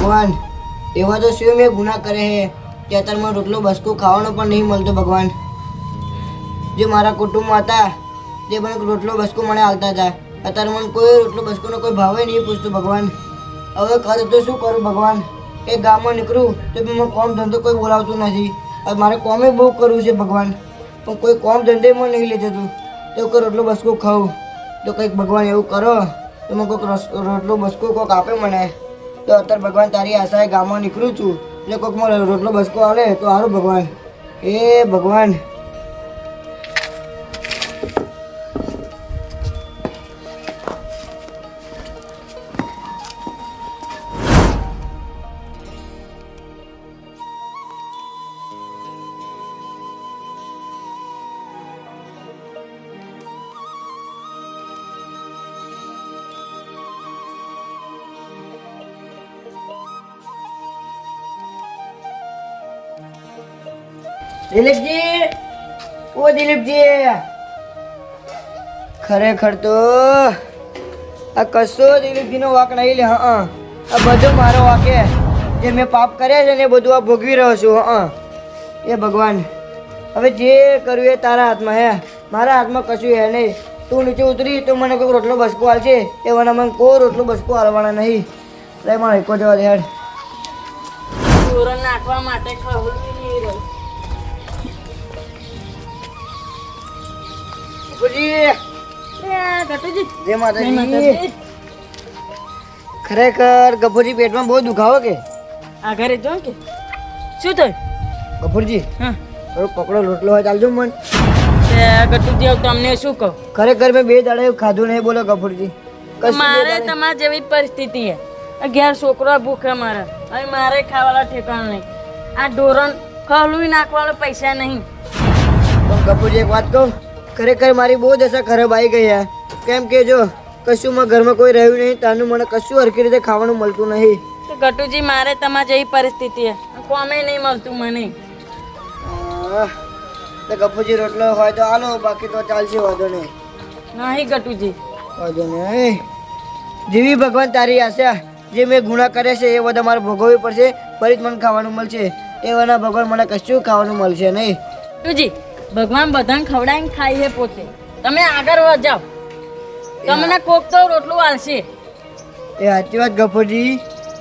ભગવાન. એવા તો શું મેં ગુના કરે હે કે અત્યારે મને રોટલો, બસકો ખાવાનો પણ નહીં મળતો ભગવાન. જે મારા કુટુંબમાં હતા, તે મને રોટલો, બસકો મને આવતા હતા. અત્યારે મને કોઈ રોટલો, બસકોનો કોઈ ભાવે નહીં પૂછતું ભગવાન. હવે ખરે તો શું કરું ભગવાન? એ ગામમાં નીકળું તો મને કોમ ધંધો કોઈ બોલાવતું નથી. હવે મારે કોમે બહુ કરવું છે ભગવાન. પણ કોઈ કોમ ધંધે મને નહીં લઈ જતું તો કોઈ રોટલો, બસકો ખાઉં. તો કંઈક ભગવાન એવું કરો તો મને કોઈક રોટલો, બસકો કોઈક આપે મને. તો અત્યારે ભગવાન તારી આશાએ ગામમાં નીકળું છું. એટલે કોઈક મને રોટલો બસકો આવે તો સારું ભગવાન. એ ભગવાન. દિલીપજી? ઓ દિલીપજી. ખરેખર તો આ કશો દિલીપજીનો વાક નહીં લે, હા આ બધો મારો વાકે જે મેં પાપ કર્યા છે ને એ બધું આ ભોગવી રહ્યો છું, હા એ ભગવાન. હવે જે કર્યું એ તારા હાથમાં હે. મારા હાથમાં કશું હે નહીં. તું નીચે ઉતરી તો મને કોઈ રોટલો બસકો હાલશે એ મને મને કોઈ રોટલો બસકો હાલવાના નહીં. લે, મારે એકો જવા દે નાખવા માટે ખરેખર ગફુરજી પેટમાં બહુ દુખાવો કે? આ ઘરે જો કે. શું થયું? ગફુરજી હા. પકડો રોટલો હોય ચાલજો મન. ગટુજી તમને શું કહું? ખરેખર મેં બે દાડે ખાધું નહીં બોલો ગફુરજી મારે તમારી તમારા જેવી પરિસ્થિતિ છે. અગિયાર છોકરો ભૂખે મારા. હવે મારે ખાવાના ઠેકાણ નહીં. આ ધોરણ ખવલું નાખવાના પૈસા નહીં. પણ ગફુરજી એક વાત કહું? ખરેખર મારી બહુ દશા ખરાબ આવી ગઈ છે કેમ કે જો કશું માં ઘરમાં કોઈ રહ્યું નહીં તાનું મને કશું હરખી રીતે ખાવાનું મળતું નહીં. તો ગટુજી મારે તમાર જેવી પરિસ્થિતિ કોમે નહીં મળતું મને. તો ગપુજી રોટલો હોય તો આલો બાકી તો ચાલશે વાંધો નહીં. નહીં ગટુજી. વાંધો નહીં. જેવી ભગવાન તારી આશા જે મેં ગુના કરે છે એ બધા મારે ભોગવવી પડશે ફરી જ મને ખાવાનું મળશે. એવાના ભગવાન મને કશું ખાવાનું મળશે નહીં. ગટુજી ભગવાન બધાને ખવડાવીને ખાઈ છે પોતે. તમે આગળ જાઓ. તમને કોક તો રોટલું આલશે. એ સાચી વાત ગફુરજી.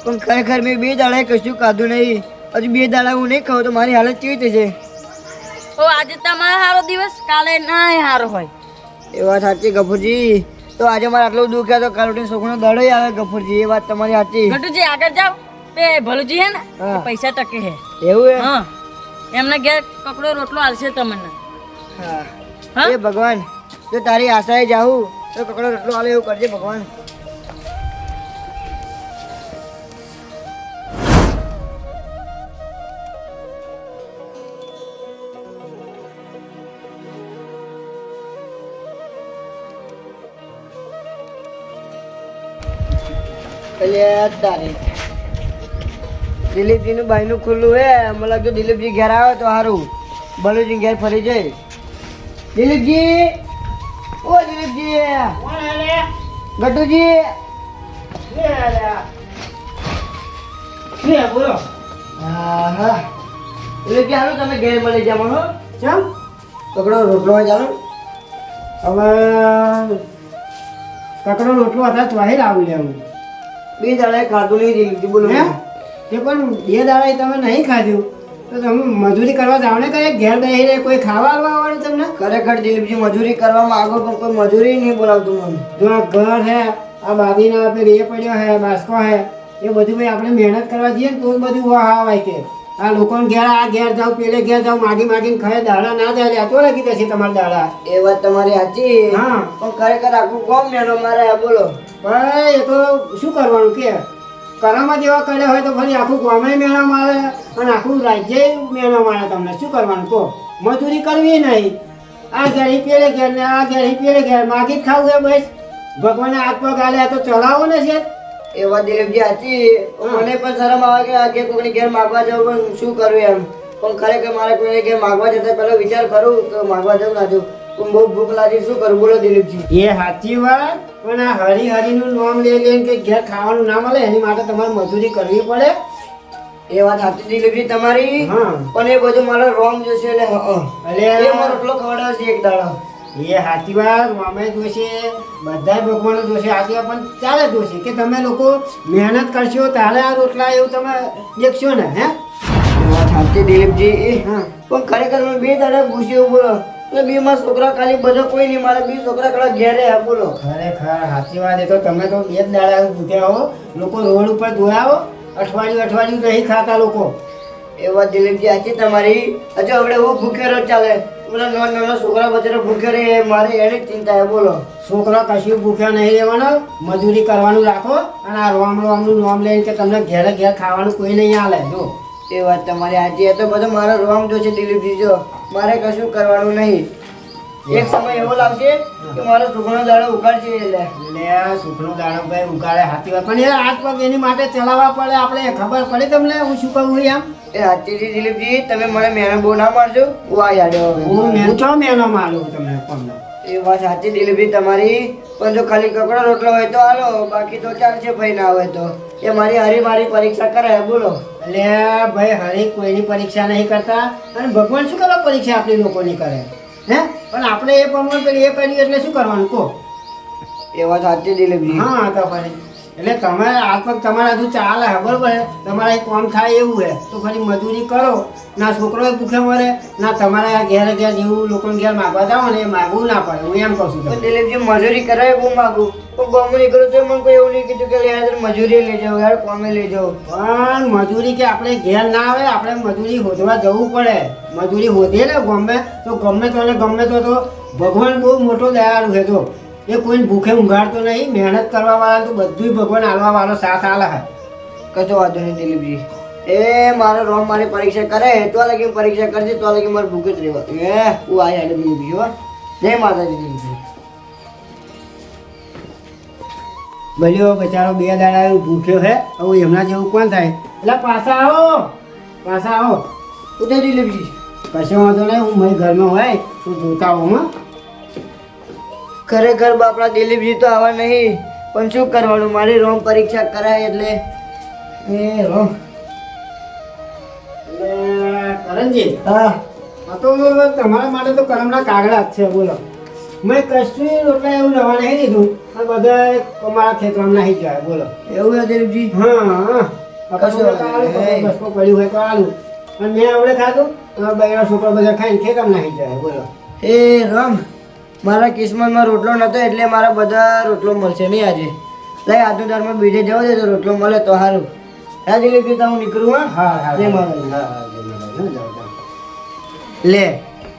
પણ ખરેખર મેં બે દાડા કશું ખાધું નહીં. હજુ બે દાડા હું નહીં ખાઉં તો મારી હાલત કેવી થશે તો આજે તમારો સારો દિવસ કાલે ના સારો હોય. એ વાત સાચી ગફુરજી. તો આજે મારે આટલું દુઃખ તો કાલ ઉઠીને છોકરો દડો આવે ગફુરજી. એ વાત તમારી સાચી. ગટુજી આગળ જાઓ. તે ભલુજી હે ને પૈસા ટકે હે એવું હે હા. એમને ઘેર કકડો રોટલો આલશે તમને. હા? એ ભગવાન, જો તારી આશાએ જાઉં, તો કકડો રોટલો આલે એવું કરજે ભગવાન. દિલીપજી નું બાઈ નું ખુલ્લું હે મને લાગ્યું દિલીપજી ઘેર આવે તો સારું. બલુજી ઘેર ફરી જાય દિલીપજી ઓ દિલીપજી ગટુજી. હા હા દિલીપજી હાલો તમે ઘેર મળી હો. ચમ? પકડો રોટલો ચાલો. હવે કકડો રોટલો હતા વાહી લાવી લેવું બે દાડા ખાધું નહીં દિલીપજી બોલો. હે? તે પણ બે દાડા તમે નહીં ખાધું? તો તમે મજૂરી કરવા જાવ ને કરે ઘેર બેસી રહે કોઈ ખાવા આવવા વાળું તમને? ખરેખર દિલીપજી મજૂરી કરવામાં આગળ પણ કોઈ મજૂરી નહીં બોલાવતું મને. જો આ ઘર હે આ બાદીના આપણે રે પડ્યો હે બાસ્કો હે એ બધું ભાઈ આપણે મહેનત કરવા જઈએ ને તો જ બધું વાહ કે. આ લોકોને ઘેર આ ઘેર જાવ પેલે ઘેર જાવ માગી માગીને ખાય દાડા ના જાય આચો લાગી જશે તમારા દાડા? એ વાત તમારી સાચી. હા. પણ ખરેખર આખું કોમ મેળો મારે બોલો. ભાઈ એ તો શું કરવાનું કે? કરામાં જેવા કર્યા હોય તો ફરી આખું ગામે મેળા મારે અને આખું રાજ્ય મેળા મારે તમને. શું કરવાનું? કહો. મજૂરી કરવી નહીં. આ ઘેર પેલે ઘેર ને આ ઘેર પેલે ઘેર. માગી જ ખાવું છે બસ. ભગવાને હાથ પગ આલે તો ચલાવો ને છે એવા દિલીપજી હતી મને પણ શરમ આવે કે આ કે કોઈની ઘેર માગવા જાવ પણ શું કરું એમ. પણ ખરેખર મારે કોઈને ઘેર માગવા જતા પહેલો વિચાર કરું તો માગવા જવું ના જાઉં પણ બહુ ભૂખ લાગી શું કરું? બોલો દિલીપજી. એ સાચી વાત પણ આ હરી હરીનું નામ લઈ લઈને કે ઘેર ખાવાનું ના મળે એની માટે તમારે મજૂરી કરવી પડે. એ વાત સાચી દિલીપજી તમારી હા. પણ એ બધું મારો રોંગ જોશે એટલે એટલે એ મારો રોટલો ખવડાવશે એક દાડો. એ સાચી વાત મામે જોશે બધાય ભગવાનો જોશે હાથી વાત પણ ચાલે જોશે કે તમે લોકો મહેનત કરશો તારે આ રોટલા એવું તમે દેખશો ને હે? એ વાત સાચી દિલીપજી. હા. પણ ખરેખર બે દાડા પૂછ્યું બોલો બે માં છોકરા ખાલી બધા કોઈ નહીં મારા બે છોકરા ખાલી ઘેરે આ બોલો. ખરેખર સાચી વાત એ તો તમે તો બે જ દાડા પૂછ્યા હો લોકો રોડ ઉપર જોયા અઠવાડિયું અઠવાડિયું નહીં ખાતા લોકો. એ વાત દિલીપજી સાચી તમારી. હજુ આપણે હું ભૂખ્યો ચાલે. બધા નાના નાના છોકરા બચારા ભૂખ્યો રહે મારે એની ચિંતા એ બોલો. છોકરા કશું ભૂખ્યા નહીં રહેવાનો મજૂરી કરવાનું રાખો અને આ રોમ રોમનું નામ લઈને કે તમને ઘેરે ઘેર ખાવાનું કોઈ નહીં આલે જો. એ વાત તમારી સાચી. તો બધો મારો રોંગ છે દિલીપજી જો. મારે કશું કરવાનું નહીં. એક સમય એવો લાગશે કે મારો સુખનો દાડો ઉકાળશે એટલે. એટલે સુખનો દાડો ભાઈ ઉકાળે હાથી વાત. પણ યાર હાથ પગ એની માટે ચલાવવા પડે આપણે ખબર પડે તમને હું શું કહું એમ? એ સાચી દિલીપજી તમે મને મહેનત બહુ ના મારજો. હું આ યાદ હું છો મહેનો માલું તમને પણ. એ વાત સાચી દિલીપજી તમારી પણ જો ખાલી કકડો રોટલો હોય તો હાલો બાકી તો ચાલશે ભાઈ ના હોય તો. એ મારી હારી મારી પરીક્ષા કરે બોલો. એટલે ભાઈ હરી કોઈની પરીક્ષા નહીં કરતા. અને ભગવાન શું કરવા પરીક્ષા આપણી લોકોની કરે? હે? પણ આપણે એ પ્રમાણે પેલી એ કરીએ એટલે શું કરવાનું કહો? એ વાત સાચી ડિલિવરી હા તો ફરી એટલે તમે આ પગ તમારા હજુ ચાલે હે બરોબર હે? તમારા એક કામ થાય એવું હે તો ફરી મજૂરી કરો. ના છોકરો ભૂખે મરે ના તમારા ઘેર ઘેર જેવું લોકોને ઘેર માગવા જાઓ ને એ માગવું ના પડે. હું એમ કહું છું એટલે જે મજૂરી કરાય બહુ માંગુ. પણ ગામમાં નીકળું તો મને કોઈ એવું નહીં કીધું કે યાર મજૂરી લઈ જાઓ યાર કોમે લઈ જાઓ. પણ મજૂરી કે આપણે ઘેર ના આવે આપણે મજૂરી શોધવા જવું પડે. મજૂરી શોધીએ ને ગમે. તો ગમે તો ને ગમે તો તો ભગવાન બહુ મોટો દયાળુ છે તો એ કોઈને ભૂખે ઊંઘાડતો નહીં, મહેનત કરવા વાળા તો બધું ભગવાન આલવા વાળો સાથ આલે હે. કશો વાંધો નહીં, દિલીપજી. એ મારો રોમ મારી પરીક્ષા કરે, તો લગી પરીક્ષા કરજે, તો લગી મારે ભૂખે જ રહેવા. એ, હું આ યાદ દિલીપજી, હો. જય માતાજી, દિલીપજી. ભલ્યો બચારો બે દાડા એવું ભૂખ્યો છે હવે એમના જેવું કોણ થાય? એટલે પાછા આવો પાછા આવો. ઉદય દિલીપજી. કશો વાંધો નહીં, હું મારી ઘરમાં હોય, તું જોતા હોઉં, હા. ખરેખર બાપડા દિલીપજી તો આવા નહીં. પણ શું કરવાનું? મારી રોમ પરીક્ષા કરાય એટલે. એ રોમ. કરણજી હા. તો તમારા માટે તો કરમના કાગડા જ છે બોલો. મેં કશું રોટલા એવું નવા નહીં લીધું. આ બધા અમારા ખેતરમાં નહીં જાય બોલો. એવું છે દિલીપજી? હા કશું. બસકો પડ્યું હોય તો આલું. અને મેં આવડે ખાધું બૈરા છોકરા બધા ખાઈને ખેતરમાં નહીં જાય બોલો. એ રામ. મારા કિસ્મતમાં રોટલો નતો એટલે મારા બધા રોટલો મળશે નહીં આજે. લઈ આજનો દારમાં બીજે જવા દે તો રોટલો મળે તો સારું. હા દિલીપ પિતા હું નીકળું હા. લે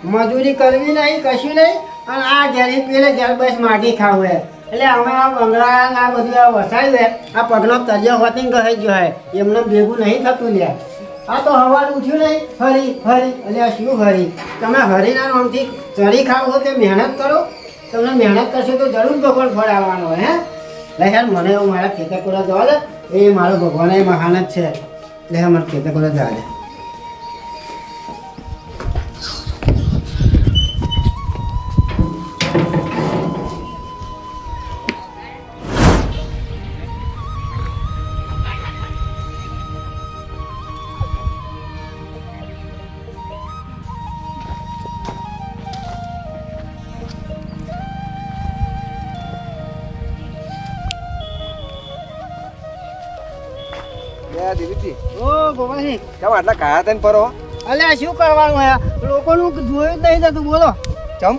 મજૂરી કરવી નહીં કશું નહીં અને આ જ્યારે પેલે ઘેર બસ માટી ખાવું હે. એટલે અમે આ બંગલા આ બધું આ વસાવ્યું હે. આ પગનો તરિયો હોતી કહે ગયો હે. એમને ભેગું નહીં થતું લ્યા. આ તો હવાનું ઉઠ્યું નહીં. ફરી ફરી એટલે શું ફરી? તમે હરીના નામથી ચરી ખાવ છો તે મહેનત કરો? તમને મહેનત કરશો તો જરૂર ભગવાન ફળ આવવાનો હે? લે યાર, મને એવું મારા ખેતર કોડા જવા દે. એ મારો ભગવાન એ મહાન જ છે. લે મારા ખેતર કોડા જવા દે. લે દિલીપજી ઓ ગોપાલજી કેમ આટલા કાયા તને પરો અલ્યા શું કરવાનું હે? લોકોનું જોયું જ નહીં જતું બોલો. ચમ?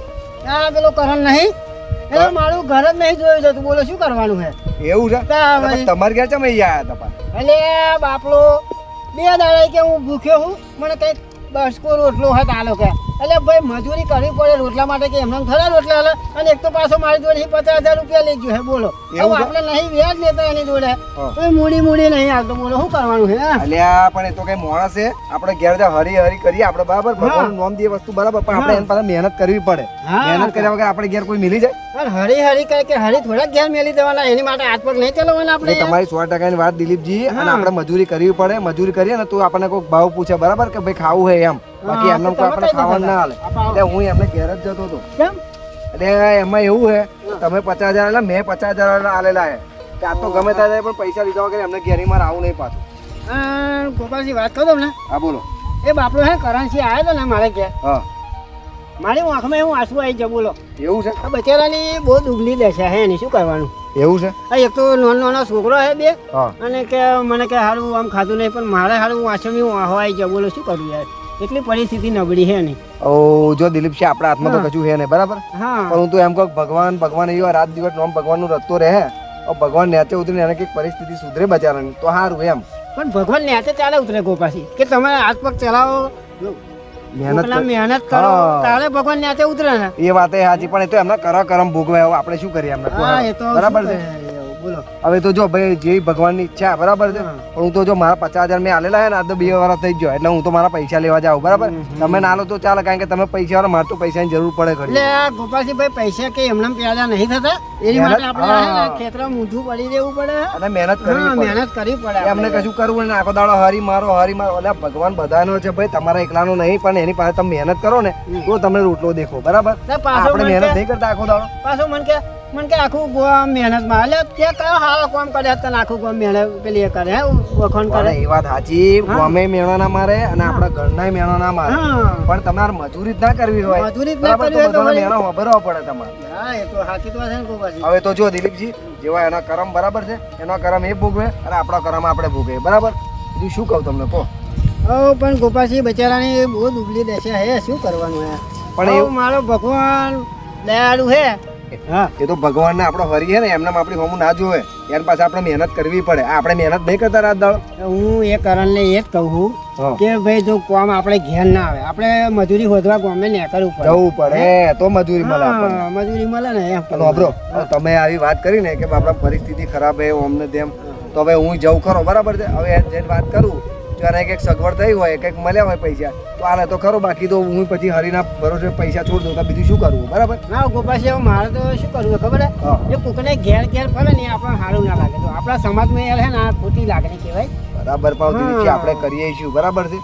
આ પેલો કરણ નહીં. એટલે મારું ઘર જ નહીં જોયું જતું બોલો શું કરવાનું હે? એવું છે? તમારે ઘેર ચમ અહીંયા આયા હતા પણ? એટલે બાપલો બે દાડા કે હું ભૂખ્યો હું? મને કંઈક બસકો રોટલો હતા આલો કે એટલે ભાઈ મજૂરી કરવી પડે રોટલા માટે કે એમને ખરા રોટલા હાલે અને એક તો પાછો મારી જોડે પચાસ હજાર રૂપિયા લઈ ગયો હે બોલો. એવું હવે આપણે નહીં વ્યાજ લેતા એની જોડે. તો મૂડી મૂડી નહીં આવતો બોલો. શું કરવાનું હે? અલ્યા પણ એ તો કઈ માણસ છે. આપણે ઘેર જા હરી હરી કરીએ આપણે બરાબર ભગવાન નોમ દઈએ વસ્તુ બરાબર પણ આપણે. એની પાસે મહેનત કરવી પડે. મહેનત કર્યા વગર આપણે ઘેર કોઈ મિલી જાય? પણ હરી હરી કહે કે હરી થોડા ઘેર મેલી દેવાના એની માટે હાથ પગ નહીં ચલાવવાના આપણે તમારી સો ટકાની વાત દિલીપજી અને આપણે મજૂરી કરવી પડે મજૂરી કરીએ ને તો આપણને કોઈ ભાવ પૂછે બરાબર? કે ભાઈ ખાવું હે એમ. બાકી એમને કોઈ આપણે ખાવાનું ના હાલે. એટલે હું. એમને ઘેર જ જતો હતો. કેમ? એટલે એમાં એવું છે તમે પચાસ હજાર એટલે મેં પચાસ હજાર આલેલા છે. ત્યાં તો ગમે ત્યાં પણ પૈસા લીધા વગર એમને ઘેરીમાં આવું નહીં પાછું. ગોપાલજી વાત કરો ને હા બોલો. એ બાપડો હે કરન્સી આવ્યો તો ને મારે ઘેર. હા. મારી આંખમાં એવું આંસુ આવી જાય બોલો. એવું છે? આ બચારાની બહુ દે દશા હે એની શું કરવાનું? એવું છે? આ એક તો નાનો નાનો છોકરો હે બે. અને કે મને કે સારું આમ ખાધું નહીં પણ મારે સારું વાંચો હું આવી જાય બોલો શું કરું યાર? એટલી પરિસ્થિતિ નબળી છે ને. ઓ જો દિલીપ છે આપણા હાથમાં તો કશું છે ને બરાબર? હા. પણ હું તો એમ કહું ભગવાન ભગવાન એવા રાત દિવસ નોમ ભગવાનનું રસ્તો રહે. ભગવાન નેચે ઉતરીને એને કંઈક પરિસ્થિતિ સુધરે બચારાની. તો સારું એમ. પણ ભગવાન નેચે ચાલે ઉતરે ગોપાસી કે તમે હાથ પગ ચલાવો? મહેનત મહેનત કરો. તારે ભગવાન ન્યાતે ઉતરે ને. એ વાત સાચી પણ એ તો એમના કરા કરમ ભોગવે આપણે શું કરીએ એમને? બરાબર છે? બોલો. હવે તો જો ભાઈ જે ભગવાનની ઈચ્છા બરાબર છે? પણ હું તો જો મારા પચાસ હજાર મેં આલેલા હે ને આ તો બે વાર થઈ ગયો. એટલે હું તો મારા પૈસા લેવા જાઉં બરાબર? તમે ના લો તો ચાલે કારણ કે તમે પૈસા વાળા મારે તો પૈસાની જરૂર પડે એટલે ખરી આ ગોપાલસિંહભાઈ પૈસા કે એમને પેદા નહીં થતા? એની માટે આપણે ખેતરમાં મૂઠું પડી રહેવું પડે અને મહેનત કરવી મહેનત કરવી પડે એમને કશું કરવું ને આખો દાડો હરી મારો હરી મારો. એટલે ભગવાન બધાનો છે ભાઈ તમારા એકલાનો નહીં પણ એની પાસે તમે મહેનત કરો ને તો તમને રોટલો દેખો બરાબર? આપણે મહેનત નહીં કરતા આખો દાડો. પાછો મને કે મને કે આખું ગોમ મહેનતમાં એટલે તે કયો સારો કોમ કર્યા તને આખું ગોમ મહેનત પેલી કરે વખણ કરે. એ વાત સાચી ગોમે મેળો ના મારે અને આપણા ઘરના મેળો ના મારે. પણ તમારે મજૂરી જ ના કરવી હોય. મજૂરી જ ના કરવી હોય તો મેળો વાપરવો પડે તમારે. હા એ તો સાચી તો છે ને ગોપાલસિંહ હવે તો જો દિલીપજી જેવા એના કરમ બરાબર છે એનો કરમ એ ભોગવે અને આપણો કરમ આપણે ભોગવે બરાબર? બીજું શું કહું તમને કહો. ઓ પણ ગોપાસી બચારાની બહુ દુબલી દશા હે? શું કરવાનું હે? પણ એવું- મારો ભગવાન દયાળુ હા? એ તો ભગવાનને આપણો હરી ને એમને આપણી હોમું ના જોવે એના પાસે આપણે મહેનત કરવી પડે. આપણે મહેનત નહીં કરતા રાત દાડો. હું એ કરણને એ જ કહું કે ભાઈ જો કોમ આપણે ઘેર ના આવે. આપણે મજૂરી શોધવા ગમે ને કરવું પડે. જવું પડે. તો મજૂરી મળે મજૂરી મળે ને એમ પણ તમે આવી વાત કરી ને કે આપણા પરિસ્થિતિ ખરાબ હે ઓમને તેમ. તો હવે હું જઉં ખરો. બરાબર છે? હવે જે વાત કરું જો એને કંઈક સગવડ થઈ હોય કંઈક મળ્યા હોય પૈસા તો આને તો ખરો બાકી તો હું પછી હરીના ભરોસે પૈસા છોડ દઉં તો બીજું શું કરવું બરાબર? ના ગોપાલસિંહ મારે તો શું કરવું ખબર હે? હા. એ કોકને ઘેર ઘેર ફરે ને આપણને સારું ના લાગે. તો આપણા સમાજમાં યાર હે ને આ ખોટી લાગણી કહેવાય. બરાબર હા. આપણે કરીએ છીએ બરાબર છે?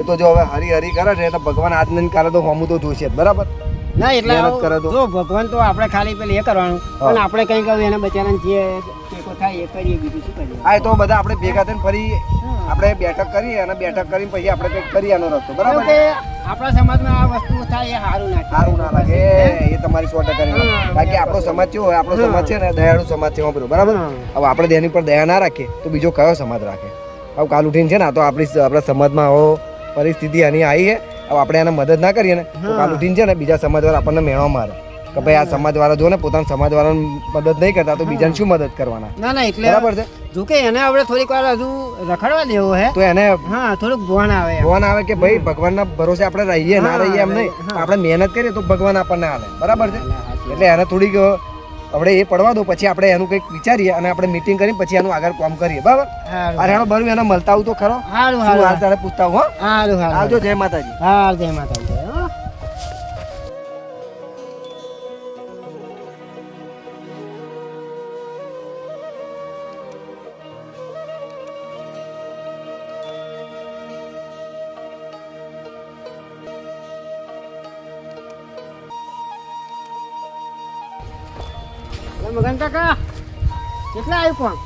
એ તો જો હવે હરી હરી કરે છે તો ભગવાન આજ કરે કાલે તો હોમું તો જોશે બરાબર? ના એટલે જો ભગવાન તો આપણે ખાલી પેલી એ કરવાનું પણ આપણે કંઈક હવે એના બચારાને જે ટેકો થાય એ કરીએ બીજું શું કરીએ? આ એ તો બધા આપણે ભેગા થઈને ફરી આપણે બેઠક કરીએ અને બેઠક કરીને પછી આપણે કંઈક કરીએ આનો રસ્તો બરાબર કે આપણા સમાજમાં આ વસ્તુ થાય એ સારું ના સારું ના લાગે એ તમારી સો ટકા. હા. બાકી આપણો સમાજ કેવો હોય આપણો સમાજ છે ને દયાળુ સમાજ છે વાપરો બરાબર? હવે આપણે તેની પર દયા ના રાખીએ તો બીજો કયો સમાજ રાખે? હવે કાલ ઉઠીને છે ને આ તો આપણી આપણા સમાજમાં આવો પરિસ્થિતિ આની આવી છે. હવે આપણે એને મદદ ના કરીએ ને તો કાલ ઉઠીને છે ને બીજા સમાજવાળા આપણને મેળો મારે. કે ભાઈ આ સમાજવાળા જો ને પોતાના સમાજવાળાને મદદ નહીં કરતા તો બીજાને શું મદદ કરવાના? ના ના એટલે બરાબર છે? જો કે એને આપણે થોડીક વાર હજુ રખડવા દેવો હે. તો એને હા થોડુંક ભણ આવે એમ. આવે કે ભાઈ ભગવાનના ભરોસે આપણે રહીએ ના રહીએ એમ નહીં. આપણે મહેનત કરીએ તો ભગવાન આપણને આવે બરાબર છે? એટલે એને થોડીક આપણે એ પડવા દો પછી આપણે એનું કંઈક વિચારીએ અને આપણે મીટિંગ કરી પછી એનું આગળ કામ કરીએ. બરાબર? અરે એનો બરું એને મળતા આવું તો ખરો. હારું હાલ તારે પૂછતા હું હો? હારું આવજો જય માતાજી. હા જય માતાજી. પણ.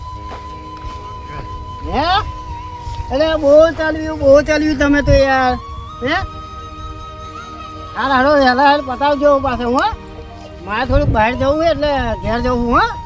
હે? એટલે બહુ ચાલ્યું બહુ ચાલ્યું તમે તો યાર. હે? હાર હારો હેલા હાર પતાવજો પાસે હું. મારે થોડુંક બહાર જવું એટલે ઘેર જવું, હા.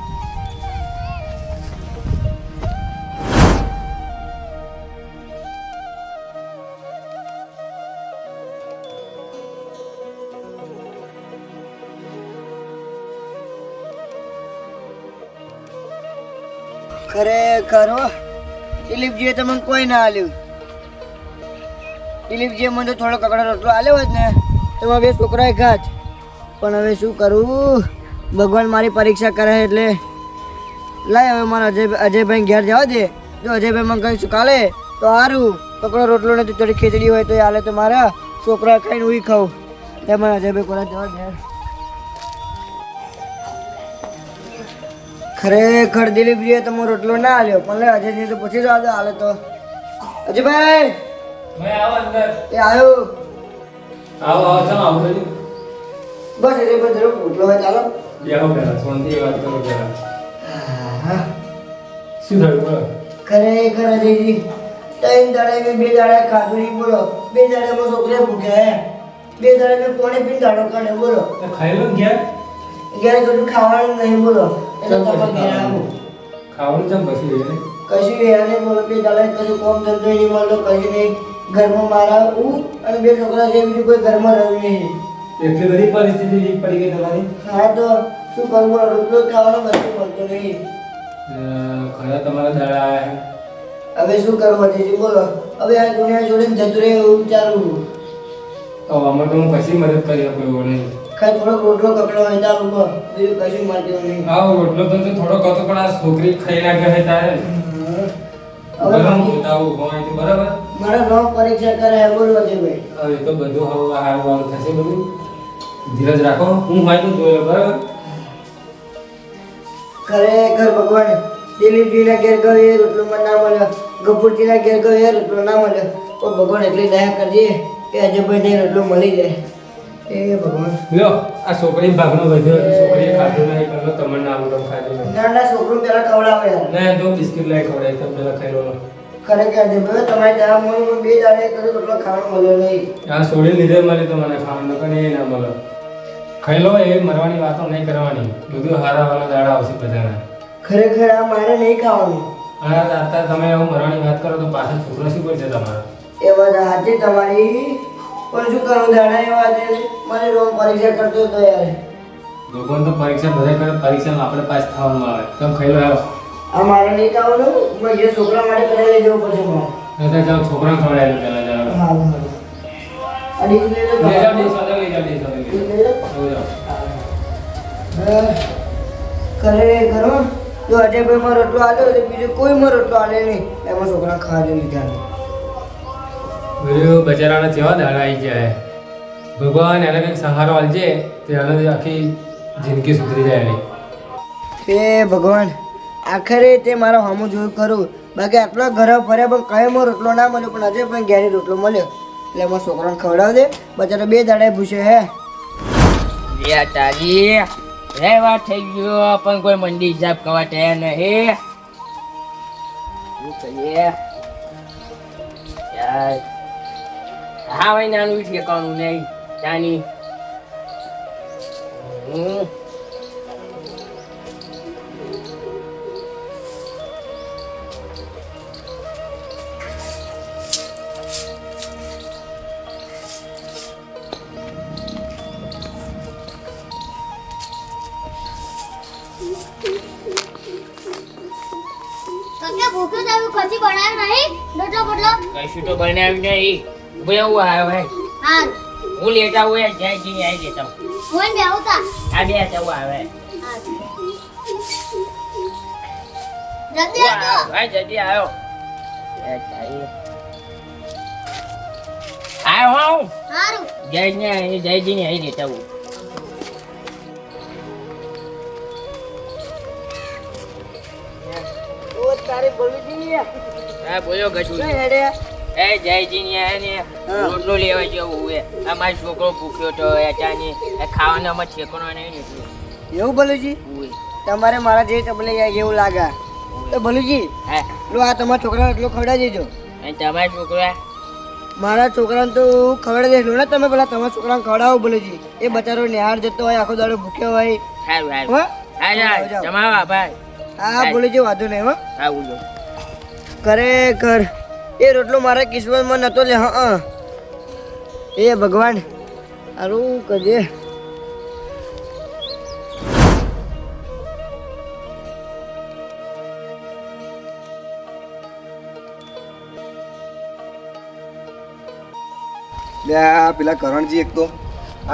ખરેખર હો દિલીપજીએ તો મને કોઈ ના આલ્યું. દિલીપજીએ મને તો થોડો કકડો રોટલો આલ્યો જ ને, તો હવે છોકરાએ ખાત પણ હવે શું કરું? ભગવાન મારી પરીક્ષા કરે એટલે. લાય હવે મારા અજય અજયભાઈ ઘેર જવા દે. જો અજયભાઈ મને કંઈ કાલે તો સારું કકડો રોટલો ને થોડી ખીચડી હોય તો એ હાલે તો મારા છોકરા ખાઈને ઉઈ ખાઉં. તે મને અજયભાઈ કોરા જવા દે. ખરેખર દિલીપજીએ તો મારો રોટલો ના આલ્યો. પણ લે અજયજી તો પૂછી જવા દો હાલે તો. અજયભાઈ! મેં આવો અંદર. એ આવ્યો આવો આવો ચાલો આવો બસ એટલે બધો જરો રોટલો હોય ચાલો. બેહો પહેલા શાંતિ વાત કરો પહેલા. શું થયું બોલો. ખરેખર અજયજી ત્રણ દાડે મેં બે દાડા ખાધું નહીં બોલો. બે દાડે માં છોકરા ભૂખ્યા હે. બે દાડે મેં પોણી પીને દાડો કાઢે બોલો. ખાઈ લો ને ઘેર ઘેર ખાવાનું નહીં બોલો. એટલે તમે ઘેર આવો. ખાવાનું જમ પછી રહે? ને કશું એને બોલો કે દાડે કશું કોમ ધંધો નહીં મળતો કશું નહીં. ઘરમાં મારા હું અને બે છોકરા છે બીજું કોઈ ઘરમાં રહ્યું નહીં. એટલી બધી પરિસ્થિતિ પડી ગઈ તમારી? હા તો શું કરવું બોલો રોટલો ખાવાનું બધું મળતો નહીં. ખરા તમારા દાડા હવે શું કરવું અજયજી બોલો. હવે આ દુનિયા જોડીને જતું રહે એવું વિચારું. તો આમાં તો હું કશી મદદ કરી શકું એવું નહીં. ખાલી થોડોક રોટલો કકડો હોય તાર ઉપર બીજું કશું મળતું નહીં. આવો રોટલો તો તો થોડો કતો પણ આ છોકરી ખાઈ નાખ્યો છે તારે. હવે હું બરાબર. મારા નો પરીક્ષા કરે હે છે ભાઈ. હવે તો બધું હવે હારું સારું થશે બધું. ધીરજ રાખો હું હોય તો જોઈ લો બરાબર? ખરેખર ભગવાન. દિલીપજીના ઘેર ગયો એ રોટલો મને ના મળ્યો. ઘેર ગયો એ રોટલો ના મળ્યો. તો ભગવાન એટલી દયા કરજે કે અજયભાઈને રોટલો મળી જાય. એ ભગવાન. લ્યો આ છોકરી ભાગનો વધ્યો. છોકરીએ ખાધું નહીં કરલો તમને ના આવડો ખાધું ના ના છોકરો પેલા ખવડાવે ના તો બિસ્કિટ લઈ ખવડાય તો પેલા ખાઈ લો ખરેખર અજયભાઈ તમારી દયા મળ્યું બે દાડે રોટલો ખાવાનો મળ્યો નહીં. આ છોડી લીધે મળે તો મને ખાવાનું નકર એ ના મળે ખાઈ લો એ મરવાની વાતો નહીં કરવાની. બધું હારા વાળા દાડા આવશે બધાના. ખરેખર આ મારે નહીં ખાવાનું. અને અત્યારે તમે એવું મરવાની વાત કરો તો પાછળ છોકરો શું કરશે તમારો? એ વાત આજે તમારી. પણ શું કરું દાડા એવા છે મને રોમ પરીક્ષા કરતો હતો યાર. ભગવાન તો પરીક્ષા બધા કરે પરીક્ષામાં આપણે પાસ થવાનું આવે. તમે ખાઈ લો આ મારે નહીં ખાવાનું મેં જે છોકરા માટે કરી લઈ જવું પડશે મારે. નહીં તો જાઓ છોકરાને ખવડાવી લો પહેલા હારું આ ડીશ લઈ લો. લઈ જાઓ ડીશ વાળા લઈ જાઓ ડીશ લઈ જાઓ. હા. ખરેખર હો. જો અજયભાઈ રોટલો આલ્યો તો બીજો કોઈ મારો રોટલો આલે નહીં. એમાં છોકરા ખાવા નહીં નહીં બધું બચારાના જેવા દાડા આવી જાય. ભગવાન એને કંઈક સહારો આલજે તો એને આખી જિંદગી સુધરી જાય એની. હે ભગવાન આખરે તે મારા હમું જોયું કરું બાકી આટલા ઘરે ફરે પણ કયામાં રોટલો ના મળ્યો પણ આજે પણ ઘેરી રોટલો મળ્યો. એટલે એમાં છોકરાને ખવડાવ દે બચારો બે દાડે ભૂસે હે. તારી રહેવા થઈ ગયો પણ કોઈ મંડી હિસાબ કરવા તૈયાર નહીં. શું યાર હા ભાઈ નાનું ઠેકાણું નહીં ત્યાંની હું ભૂખ્યો આવ્યું બનાવ્યું નહીં? રોટલો બોટલો કશું તો બનાવ્યું નહીં. ભાઈ. હું. આવ્યો હું લેતા હોય જય જી આવી દેતા હું. હું બે આવતા? આ બે જવું આવે. જલ્દી આવજો. ભાઈ જલ્દી આવ્યો. આવ્યો હું. હારું. જયને જયજીને આવી દેતા હું ઓ તારે બોલવી હા બોલો ગજુ હેડે? એ જયજી ને રોટલો લેવા જેવું હોય અમારો છોકરો ભૂખ્યો તો એ ચાની ખાવાનો અમારે ઠેકાણો નહીં ને એવું ભલુજી? તમારે મારા જે તબલે જાય એવું લાગે. તો ભલુજી હા? લો આ તમારા છોકરાને એટલો ખવડાવી દેજો. અને તમારા છોકરા? મારા છોકરાને તો ખવડાવી દેજો. ને તમે પેલા તમારા છોકરાને ખવડાવો ભલુજી. એ બચારો નિહાળ જતો હોય આખો દાડો ભૂખ્યો હોય. સારું સારું હા? જાઓ. તમારો આભાર હા ભલુજી વાંધો નહીં હો. હા બોલો ખરેખર એ રોટલો મારા કિસ્મતમાં નતો લે હા એ ભગવાન સારું કજે લે, આ પેલા કરણજી એક તો.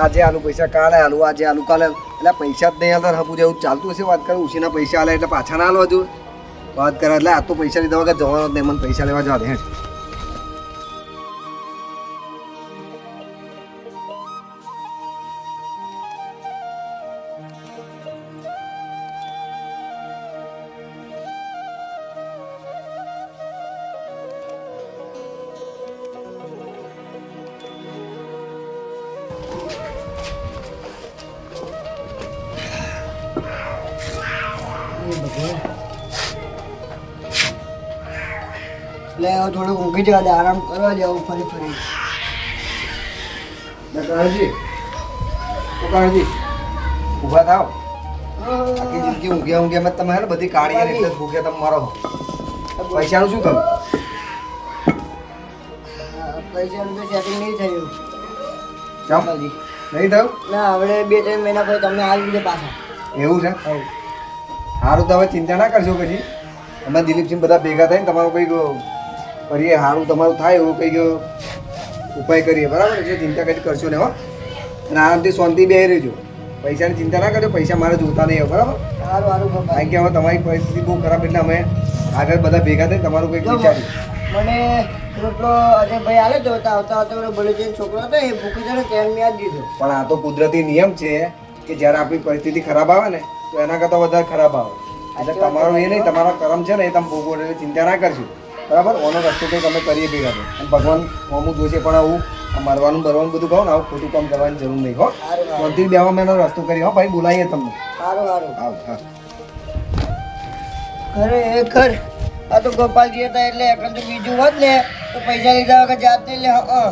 આજે આલુ પૈસા કાલે આલુ, આજે આલુ કાલે. એટલે પૈસા જ નહીં હાલતા હપુ જેવું ચાલતું હશે વાત કરું, ઉછીના પૈસા આલે એટલે પાછા ના આલવા જોઈએ વાત કરે એટલે આ તો પૈસા લીધા વગર જવાનો જ નહીં, મને પૈસા લેવા જવા દે હવે જવા દે આરામ કરવા જાવ ફરી ફરી. કાળજી કાળજી ઊભા થાવ આખી જિંદગી ઊંઘ્યા ઊંઘ્યા મેં તમે હે ને બધી કાઢી એટલે ભૂખ્યા તમે મારો. પૈસાનું શું થયું પૈસાનું તો સેટિંગ નહીં થયું. ચમ નહીં થયું? ના હવે બે ત્રણ મહિના પછી તમને આવી દીધે પાછા. એવું છે? સારું તો હવે ચિંતા ના કરશો પછી. અમે દિલીપસિંહ બધા ભેગા થઈને તમારું કંઈક કરીએ સારું તમારું થાય એવું કંઈક ઉપાય કરીએ. બરાબર? એટલે ચિંતા કંઈ કરશો ને હો. અને આરામથી શાંતિ બે રહેજો. પૈસાની ચિંતા ના કરજો પૈસા મારે જોતા નહીં બરાબર? સારું સારું કારણ કે હવે તમારી પરિસ્થિતિ બહુ ખરાબ એટલે અમે આગળ બધા ભેગા થઈને તમારું કંઈક વિચાર્યું મને રોટલો અજય ભાઈ આલે તો આવતા આવતા બોલે જે છોકરો હતો એ ભૂખી તેલ દીધો? પણ આ તો કુદરતી નિયમ છે કે જ્યારે આપણી પરિસ્થિતિ ખરાબ આવે ને તો એના કરતાં વધારે ખરાબ આવે. એટલે તમારો એ નહીં તમારા કરમ છે ને એ તમે ભોગવો એટલે ચિંતા ના કરશો. બરાબર? ઓનો રસ્તો કંઈક અમે કરીએ ભેગા તો. અને ભગવાન મોમું જોશે પણ આવું. મરવાનું બરવાનું બધું કહો ને આવું ખોટું કામ કરવાની જરૂર નહીં હો. મંદિર બેવા મેં રસ્તો કરી હો ભાઈ બોલાવીએ તમને. સારું સારું. આવ હા. ખરેખર આ તો ગોપાલજી હતા એટલે એકદમ તો બીજું હોત ને તો પૈસા લીધા વગર જાત નહીં લે હા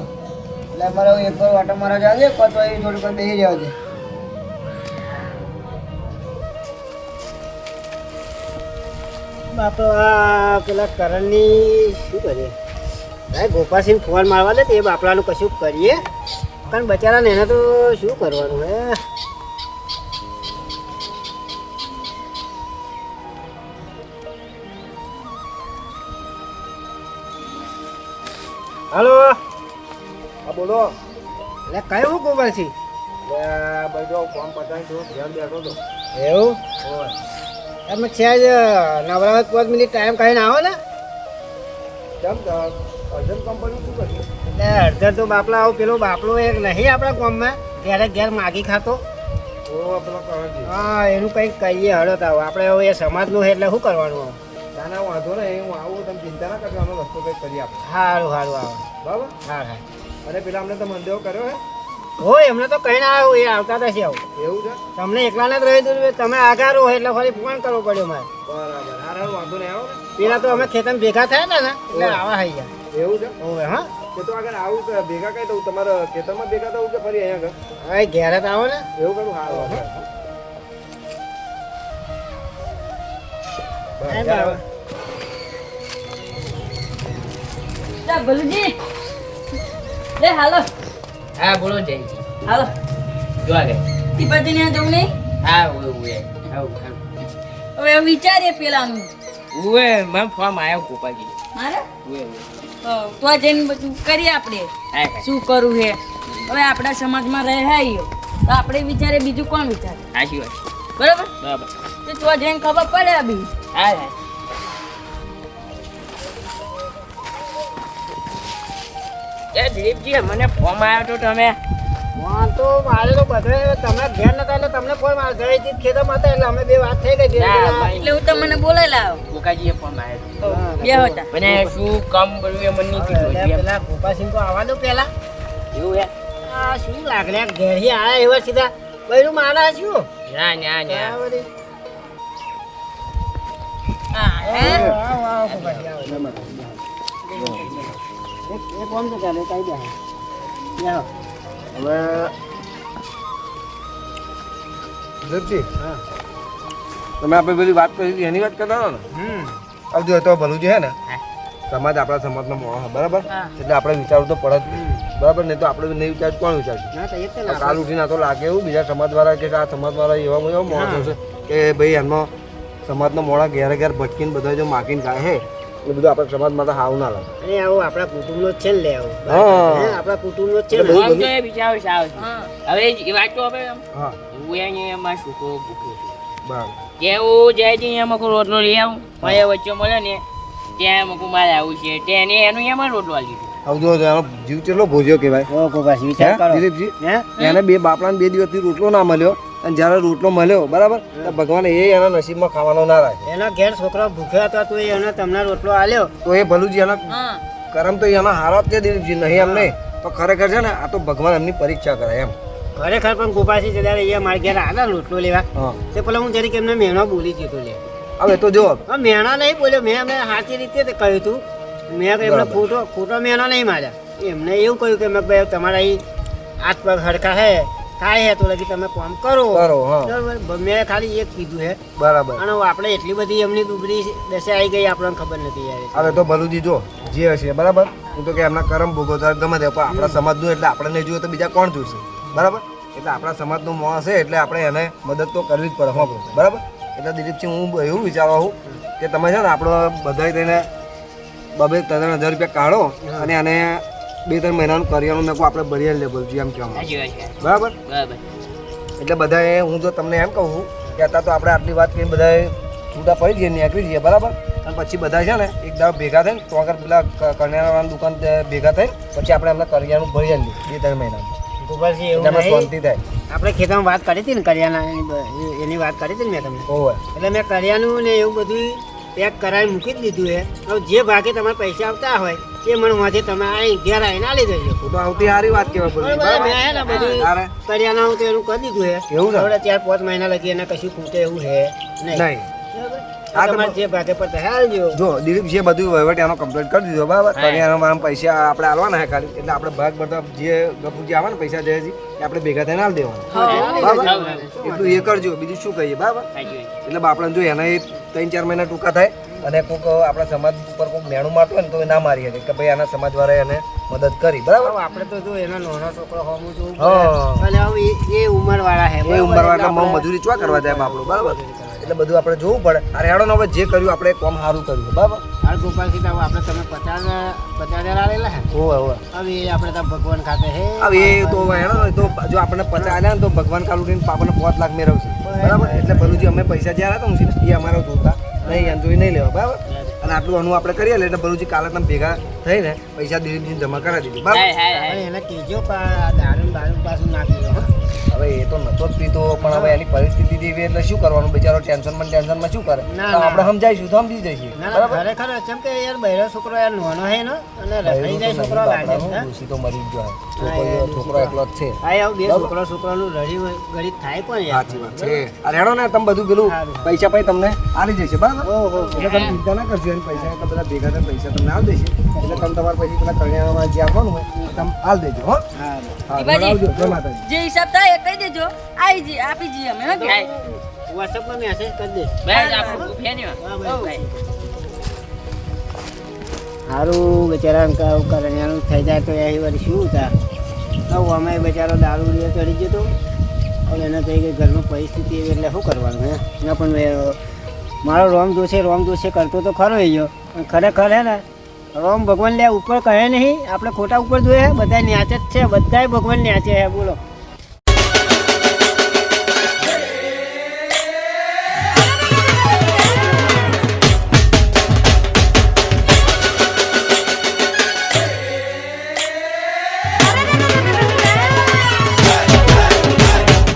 એટલે અમારે હવે એક વાર વાટો મારા જા પછી એ થોડીક બેસી જવા દે બાપા પેલા કરણની શું કરીએ? ભાઈ ગોપાસિંહ ફોન મારવા દે તો એ બાપલાનું કશું કરીએ. કારણ બચારાને એને તો શું કરવાનું હે? હલો. હા બોલો. એટલે કયું ગોપાલસિંહ? ભાઈ જો ફોન પતાવી છું ધ્યાન બેઠો હતો. એવું? તમે છે જ નવરાત પાંચ મિનિટ ટાઈમ કાઢીને આવો ને. કેમ અર્જન કંપની શું કર્યું એટલે અડધર તો બાપલા આવું પેલો બાપલો એક નહીં આપણા ગામમાં ઘેરે ઘેર માગી ખાતો. હા એનું કંઈક કહીએ હળો તાવ. આપણે હવે એ સમાજનું છે એટલે શું કરવાનું ના ના વાંધો નહીં હું આવું તમે ચિંતા ના કરજો અમે રસ્તો કંઈક કરી આપો સારું સારું આવો બરાબર? હા હા. અને પેલા અમને તો મંદેવો કર્યો હે. હોય એમને તો કહીને આવ્યું એ આવતા હતા છે આવું. એવું છે? તમને એકલાને જ રહી દીધું તમે આગળ રહો એટલે ફરી ફોન કરવો પડ્યો મારે. બરાબર. હા હા વાંધો નહીં આવો ને. પેલા તો અમે ખેતર ભેગા થયા હતા ને એટલે આવા થઈ ગયા એવું છે? હોવે હા. તો આગળ આવું ભેગા કઈ દઉં તમારા ખેતરમાં ભેગા થવું કે ફરી અહીંયા આગળ? ઘેરે તો આવો ને. એવું કરું? સારું બરાબર. ભલુજી. લે હાલો. હા બોલો જયજી હાલો. જો આગળ ટીપાજી ને જવું નહીં? હા ઓય આવું હવે વિચારીએ પેલાનું. ઓય મને ફોર્મ આવ્યો ગોપાજી મારે? ઓય ઓય તો જઈને બધું કરીએ આપણે. હા હા શું કરવું છે? હવે આપણા સમાજમાં રહે તો આપણે વિચારે બીજું કોણ વિચારે? સાચી વાત બરાબર? બરાબર. તો તો જઈને ખબર પડે બી. હા હા એ દિલીપજી મને ફોન આવ્યો તો તમે. ફોન તો મારે તો બધે તમે ઘેર નતા એટલે તમને ફોન મારે ઘરે જીત ખેતરમાં હતા એટલે અમે બે વાત થઈ ગઈ. એટલે હું તમને બોલાઈ લાવ કોકાજીએ ફોન આવ્યો. બે હતા. મને શું કામ કરવું એ મને નહીં કીધું. પેલા ગોપાસિંહ તો આવવાનું પેલા. એવું હે? આ શું લાગણે ઘેરી આયા એવા સીધા. બૈરું મારા શું? ના ના ના. આ. હા હે? આવો, તમે આપણે બધી વાત કરી હતી એની વાત કરતા હતા ને. હવે તો ભલું છે ને. સમાજ આપણા સમાજનો મોણો બરાબર? એટલે આપણે વિચારવું તો પડે બરાબર? નહીં તો આપણે નહીં વિચાર કોણ વિચારશે. કાલ ઉઠીને આ તો લાગે એવું બીજા સમાજવાળા કે આ સમાજવાળા એવા એવા માણસો છે કે ભાઈ એમનો સમાજનો મોણા ઘેરે ઘેર ભટકીને બધા જો માગીને જાય હે? એટલે બધું આપણા સમાજમાં તો હાવ ના લાગે. અરે આવું આપણા કુટુંબનો જ છે ને લે આવું. હા. હે, આપણા કુટુંબનો જ છે ને. તો એ સાવ છે હવે એ વાત તો હવે એમ. હા. હું અહીંયા એમાં છોકરો ભૂખ્યો છું. બરાબર. જેવું જાય છે એમાં કોઈ રોટલો લઈ આવું મારે વચ્ચે મળે ને ત્યાં મકું મારે આવું છે. તેને એનું એમાં રોટલો આલી દીધો. હવે જો એનો જીવ કેટલો ભોજ્યો કહેવાય. ઓ ગોપાસિંહ હે કરો. દિલીપજી હે? એને બે બાપડાને બે દિવસથી રોટલો ના મળ્યો. અને જ્યારે રોટલો મળ્યો બરાબર? ભગવાન એ એના નસીબમાં ખાવાનો ના રાખે એના ઘેર છોકરા ભૂખ્યા હતા તો એને તમને રોટલો આલ્યો? તો એ ભલું એના કરમ તો એના હારા જ દિલીપજી નહીં. અમને તો ખરેખર છે ને આ તો ભગવાન એમની પરીક્ષા કરે એમ. ખરેખર પણ ગોપાસી જયારે એ મારા ઘેર આવ્યા રોટલો લેવા. તે પેલા હું જરીક એમને મેણો બોલી જતો લે. હવે તો જો મેણા નહીં બોલ્યો મેં એમને સાચી રીતે કહ્યું હતું. મેં એમને બરાબર. ખોટો ખોટો મેણા નહીં માર્યા. એમને એવું કહ્યું કે મેં ભાઈ તમારા અહીં હાથ પગ હડકા હે થાય હે તો લગી તમે કામ કરો. કરો હા. મેં ખાલી એક કીધું હે. બરાબર. અને આપણે એટલી બધી એમની દુબળી દશે આવી ગઈ આપણને ખબર નથી યાર. હવે તો ભલુજી જો જે હશે બરાબર? હું તો કે એમના કરમ ભોગવતા ગમે તે પણ આપણા સમાજનું એટલે આપણે નહીં જોઈએ તો બીજા કોણ જોશે બરાબર? એટલે આપણા સમાજનું મોં હશે એટલે આપણે એને મદદ તો કરવી જ પડે હો બરાબર? એટલે દિલીપસિંહ હું એવું વિચારવા છું કે તમે છે ને આપણો બધા થઈને બબે ત્રણ હજાર રૂપિયા કાઢો અને આને બે ત્રણ મહિનાનું કરિયાણું મેં આપણે ભરી લે ભલુજી એમ કહેવા બરાબર? એટલે બધાએ હું જો તમને એમ કહું કે અત્યારે તો આપણે આટલી વાત કરીને બધાએ છૂટા પડી જઈએ નીકળી જઈએ બરાબર? અને પછી બધા છે ને એક ભેગા થઈને તો આગળ પેલા કરિયાણાની દુકાન ભેગા થઈ પછી આપણે એમને કરિયાણું ભરી લઈએ બે ત્રણ એવું શાંતિ થાય. આપણે ખેતરમાં વાત કરી હતી ને કરિયાના એની વાત કરી હતી ને મેં તમને. એટલે મેં કરિયાનું ને એવું બધું પેક કરાવી મૂકી જ દીધું છે. હવે જે ભાગે તમારે પૈસા આવતા હોય એ મને વાંચે તમે અહીં ઘેર આવીને આલી દેજો તો આવતી સારી વાત કહેવાય બોલી. બરાબર? મેં હે ને બધું તારે? કરિયાનાનું તો એનું કરી દીધું હે. એવું છે? હવે ચાર પાંચ મહિના લગી એને કશું ખૂટે એવું હે નહીં. નહીં. બરાબર? હા, તો તમારે જે હે દિલીપ જે બધું વહીવટ એનો કમ્પ્લીટ કરી દીધો બરાબર? કરિયાણામાં પૈસા આપણે આલવાના હે ખાલી. એટલે આપણે ભાગ બધા જે ગપુજી આવે ને પૈસા જયજી આપણે ભેગા થઈને આલ દેવાના. એટલું એ કરજો બીજું શું કહીએ બરાબર. એટલે બાપડા જો એના ત્રણ ચાર મહિના ટૂંકા થાય અને કોઈક આપણા સમાજ ઉપર કોઈક મેણું મારતું ને તો એ ના મારી શકે કે ભાઈ આના સમાજવાળાએ એને મદદ કરી. બરાબર? આપણે તો જો એનો નાનો છોકરો હોવું જોવું અને હવે એ- એ ઉંમર વાળા હે એ બરાબર? ઉંમર વાળા મજૂરી ચો કરવા જાય આપણું બરાબર? એટલે બધું આપણે જોવું પડે. અરે હેડો ને હવે જે કર્યું આપણે કોમ સારું કર્યું બરાબર? હાલ ગોપાલસિંહ બાબુ આપણે તમે પચાસ પચાસ હજાર આવેલા હે? હોવે હોવે. હવે એ આપણે તો ભગવાન ખાતે હે હવે એ તો હેડો ને તો જો આપણને પચાસ આલ્યા ને તો ભગવાન કાલ ઉઠીને આપણને પાંચ લાખ મેળવશે. બરાબર? એટલે ભલુજી અમે પૈસા જ્યારે આવ્યા હતા ને એ અમારા જોતા. નહીં એમ જોઈ નહીં લેવા બરાબર અને આટલું અનુ આપણે કરીએ એટલે ભરૂચી કાલે તમે ભેગા થઈને પૈસા દિલીપજીને જમા કરાવી દીધું બરાબર. એને કહેજો પા દારૂ દારૂ પાછું નાખી દો. હવે એ તો નતો જ પીતો પણ હવે એની પરિસ્થિતિ જ એટલે શું કરવાનું? બિચારો ટેન્શનમાં ટેન્શનમાં શું કરે. આપણે સમજાઈશું તો સમજી ના ખરેખર કેમ કે યાર બહેરો છોકરો યાર નોનો હે ને અને રખડી જાય છોકરો લાગે છે? તો મરી જ જાય. છોકરો છોકરો એકલો જ છે. આ આવ બે છોકરો છોકરાનું રડી ગડી થાય પણ યાર? સાચી વાત છે. અરે હેડો ને તમે બધું પેલું પૈસા પછી તમને આવી જશે બરાબર? ઓહો એટલે તમે ચિંતા ના કરજો એની પૈસા તો બધા ભેગા થઈને પૈસા તમને આવી દેશે. એટલે તમે તમારા પછી પેલા કરિયાણામાં જે આપવાનું હોય તમે આવી દેજો હો. હા હા. આવજો જય માતાજી. જે હિસાબ થાય કહી દેજો આવી જઈએ આપી જઈએ અમે હો કે? હાય. વોટ્સઅપમાં મેસેજ કરી દે બસ આપણું બસ. હઉ, ભાઈ. સારું બિચારા કરણિયાનું થઈ જાય તો એ વળી શું હતા હવે અમે બિચારો દારૂ લે ચડી જતો અને એને થઈ ગઈ ઘરમાં પરિસ્થિતિ એવી એટલે શું કરવાનું હે? એના પણ મારો રોમ દોષે રોમ દોષે કરતો તો ખરો એ ગયો. પણ ખરેખર હે ને રોમ ભગવાન લે ઉપર કહે નહીં. આપણે ખોટા ઉપર જોઈએ બધા ન્યાચે જ છે બધાય ભગવાન ન્યાચે હે બોલો.